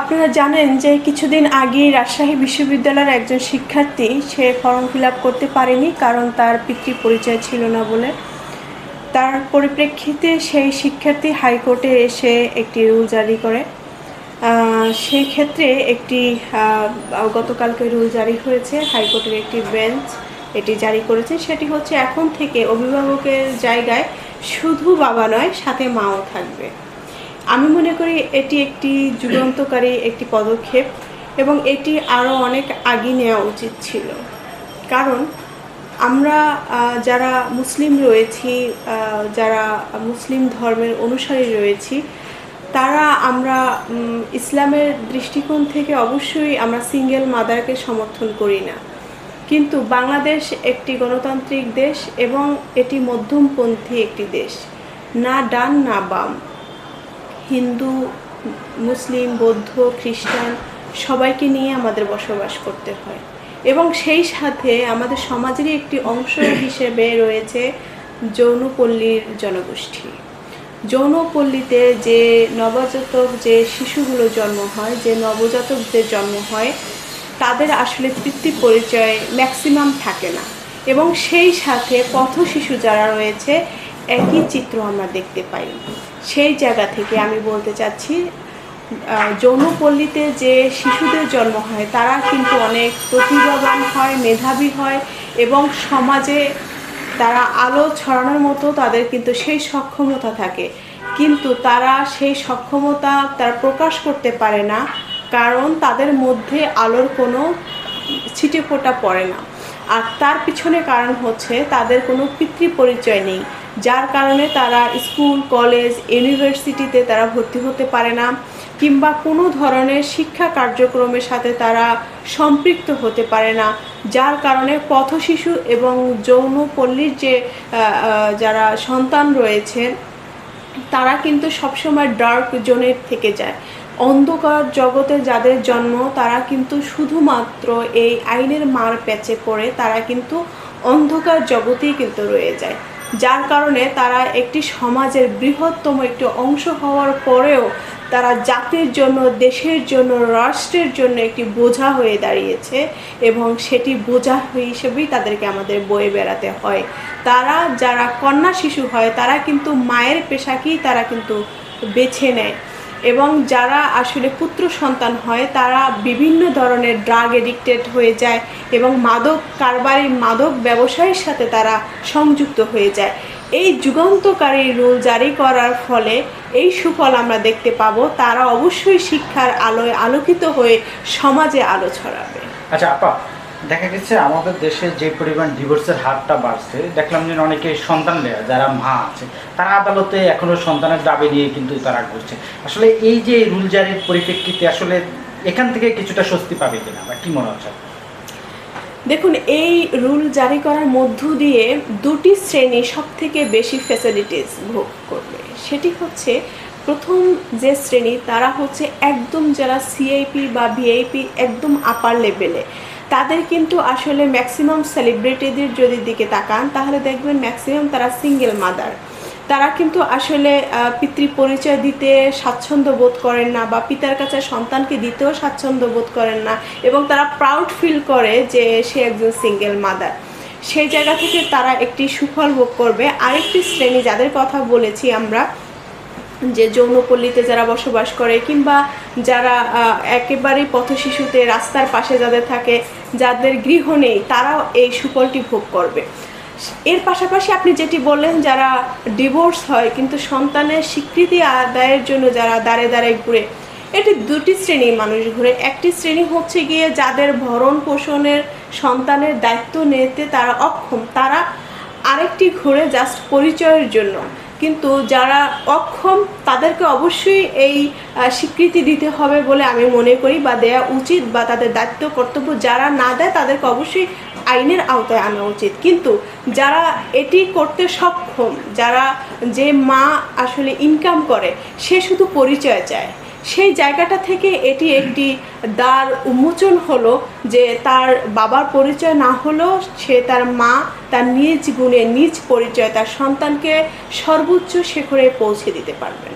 আপনারা জানেন যে কিছুদিন আগে রাজশাহী বিশ্ববিদ্যালয়ের একজন শিক্ষার্থী সে ফর্ম ফিল করতে পারেনি কারণ তার পিতৃ পরিচয় ছিল না বলে। তার পরিপ্রেক্ষিতে সেই শিক্ষার্থী হাইকোর্টে এসে একটি রুল জারি করে। সেই ক্ষেত্রে একটি গতকালকে রুল জারি হয়েছে, হাইকোর্টের একটি বেঞ্চ এটি জারি করেছে। সেটি হচ্ছে এখন থেকে অভিভাবকের জায়গায় শুধু বাবা নয়, সাথে মাও থাকবে। আমি মনে করি এটি একটি যুগান্তকারী একটি পদক্ষেপ এবং এটি আরও অনেক আগে নেওয়া উচিত ছিল। কারণ আমরা যারা মুসলিম রয়েছি যারা মুসলিম ধর্মের অনুসারী রয়েছি, তারা আমরা ইসলামের দৃষ্টিকোণ থেকে অবশ্যই আমরা সিঙ্গেল মাদারকে সমর্থন করি না। কিন্তু বাংলাদেশ একটি গণতান্ত্রিক দেশ এবং এটি মধ্যমপন্থী একটি দেশ। না ডান, না বাম। হিন্দু, মুসলিম, বৌদ্ধ, খ্রিস্টান সবাইকে নিয়ে আমাদের বসবাস করতে হয়। এবং সেই সাথে আমাদের সমাজেরই একটি অংশ হিসেবে রয়েছে যৌনপল্লীর জনগোষ্ঠী। যৌনপল্লীতে যে নবজাতক যে শিশুগুলো জন্ম হয়, যে নবজাতকদের জন্ম হয়, তাদের আসলে তৃপ্তি পরিচয় ম্যাক্সিমাম থাকে না। এবং সেই সাথে পথ শিশু যারা রয়েছে একই চিত্র আমরা দেখতে পাই। সেই জায়গা থেকে আমি বলতে চাচ্ছি যৌনপল্লীতে যে শিশুদের জন্ম হয়, তারা কিন্তু অনেক প্রতিভাবান হয়, মেধাবী হয় এবং সমাজে তারা আলো ছড়ানোর মতো তাদের কিন্তু সেই সক্ষমতা থাকে। কিন্তু তারা সেই সক্ষমতা তারা প্রকাশ করতে পারে না, কারণ তাদের মধ্যে আলোর কোনো ছিটে ফোটা পড়ে না। আর তার পিছনে কারণ হচ্ছে তাদের কোনো পিতৃ পরিচয় নেই, যার কারণে তারা স্কুল, কলেজ, ইউনিভার্সিটিতে তারা ভর্তি হতে পারে না কিংবা কোনো ধরনের শিক্ষা কার্যক্রমের সাথে তারা সম্পৃক্ত হতে পারে না, যার কারণে পথশিশু এবং যৌনপল্লীর যে যারা সন্তান রয়েছে, তারা কিন্তু সবসময় ডার্ক জোনের থেকে যায়। অন্ধকার জগতে যাদের জন্ম, তারা কিন্তু শুধুমাত্র এই আইনের মার প্যাচে পড়ে, তারা কিন্তু অন্ধকার জগতেই কিন্তু রয়ে যায়। যার কারণে তারা একটি সমাজের বৃহত্তম একটি অংশ হওয়ার পরেও তারা জাতির জন্য, দেশের জন্য, রাষ্ট্রের জন্য একটি বোঝা হয়ে দাঁড়িয়েছে এবং সেটি বোঝা হিসেবেই তাদেরকে আমাদের বয়ে বেড়াতে হয়। তারা যারা কন্যা শিশু হয়, তারা কিন্তু মায়ের পেশাকেই তারা কিন্তু বেছে নেয়। এবং যারা আসলে পুত্র সন্তান হয়, তারা বিভিন্ন ধরনের ড্রাগ এডিক্টেড হয়ে যায় এবং মাদক, কারবারি মাদক ব্যবসায়ীর সাথে তারা সংযুক্ত হয়ে যায়। এই যুগান্তকারী রুল জারি করার ফলে এই সুফল আমরা দেখতে পাবো। তারা অবশ্যই শিক্ষার আলোয় আলোকিত হয়ে সমাজে আলো ছড়াবে। আচ্ছা আপা দেখা গেছে আমাদের দেশে যে পরিমাণ ডিভোর্সের হারটা বাড়ছে, দেখলাম যে অনেকে সন্তান নেয়া, যারা মা আছে, তারা আদালতে এখনও সন্তানের দাবি নিয়ে কিন্তু তারা করছে আসলে এই যে রুল জারির পরিপ্রেক্ষিতে আসলে এখান থেকে কিছুটা স্বস্তি পাবে কিনা, বা কি মনে হচ্ছে? দেখুন, এই রুল জারি করার মধ্য দিয়ে দুটি শ্রেণি সব থেকে বেশি ফ্যাসিলিটিস ভোগ করবে। সেটি হচ্ছে, প্রথম যে শ্রেণি, তারা হচ্ছে একদম যারা সিআইপি বা ভিআইপি একদম আপার লেভেলে তাদের কিন্তু আসলে ম্যাক্সিমাম সেলিব্রিটিদের যদি দিকে তাকান, তাহলে দেখবেন ম্যাক্সিমাম তারা সিঙ্গেল মাদার তারা কিন্তু আসলে পিতৃ পরিচয় দিতে স্বাচ্ছন্দ্য বোধ করেন না বা পিতার কাছে সন্তানকে দিতেও স্বাচ্ছন্দ্য বোধ করেন না এবং তারা প্রাউড ফিল করে যে সে একজন সিঙ্গেল মাদার সেই জায়গা থেকে তারা একটি সুফল ভোগ করবে। আরেকটি শ্রেণি, যাদের কথা বলেছি আমরা যে যৌনপল্লীতে যারা বসবাস করে কিংবা যারা একেবারেই পথশিশুতে রাস্তার পাশে যাদের থাকে, যাদের গৃহ নেই, তারাও এই সুফলটি ভোগ করবে। এর পাশাপাশি আপনি যেটি বললেন, যারা ডিভোর্স হয়, কিন্তু সন্তানের স্বীকৃতি আদায়ের জন্য যারা দাঁড়ে দাঁড়ে ঘুরে, এটি দুটি শ্রেণির মানুষ ঘুরে। একটি শ্রেণি হচ্ছে গিয়ে যাদের ভরণ পোষণের সন্তানের দায়িত্ব নিতে তারা অক্ষম, তারা আরেকটি ঘুরে জাস্ট পরিচয়ের জন্য। কিন্তু যারা অক্ষম, তাদেরকে অবশ্যই এই স্বীকৃতি দিতে হবে বলে আমি মনে করি বা দেয়া উচিত বা তাদের দায়িত্ব, কর্তব্য যারা না দেয়, তাদেরকে অবশ্যই আইনের আওতায় আনা উচিত। কিন্তু যারা এটি করতে সক্ষম, যারা যে মা আসলে ইনকাম করে, সে শুধু পরিচয় চায়। সেই জায়গাটা থেকে এটি একটি দ্বার উন্মোচন হলো যে তার বাবার পরিচয় না হলেও সে তার মা তার নিজ গুণে নিজ পরিচয় তার সন্তানকে সর্বোচ্চ শেখরে পৌঁছে দিতে পারবেন।